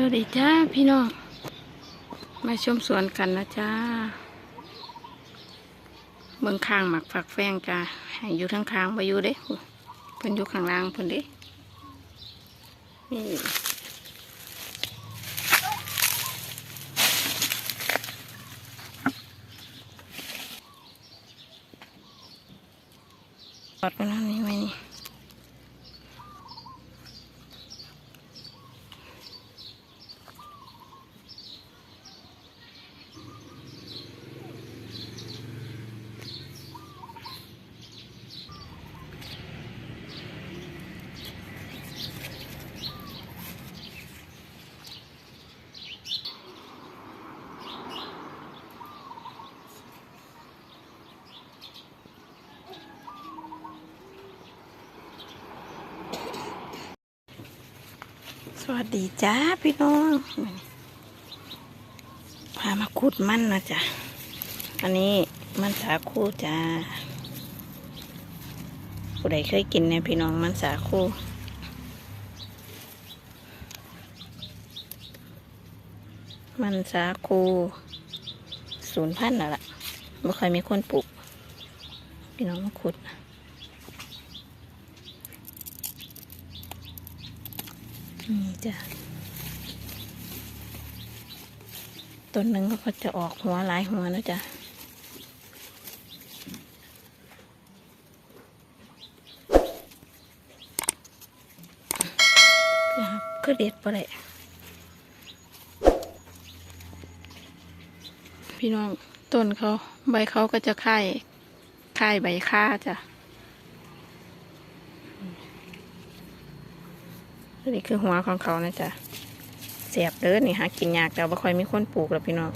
สวัสดีจ้าพี่น้อง มาชมสวนกันนะจ้าเบิ่งข้างหมักฝักแฟงจ้าให้อยู่ทั้งข้างไปอยู่เด้เพิ่นอยู่ข้างล่างเพิ่นเด้นี่ปอดมันนั่นนี่ไหมนี่ วัสดีจ้าพี่น้องพามาขุดมันนะจ๊ะอันนี้มันสาคูจ้า ผู้ใดเคยกินเนี่ยพี่น้องมันสาคูมันสาคูศูนย์พันน่ะละไม่ค่อยมีคนปลูก พี่น้องมาขุดนะ นี่จ้ะต้นหนึ่งเขาก็จะออกหัวหลายหัวนะจ๊ะครับก็เด็ดไปเลยพี่น้องต้นเขาใบเขาก็จะค่ายค่ายใบค่าจ้ะ นี่คือหัวของเขานะจ๊ะเสียบเด้อนี่หากินยากแต่ว่าค่อยมีคนปลูกแล้วพี่น้อง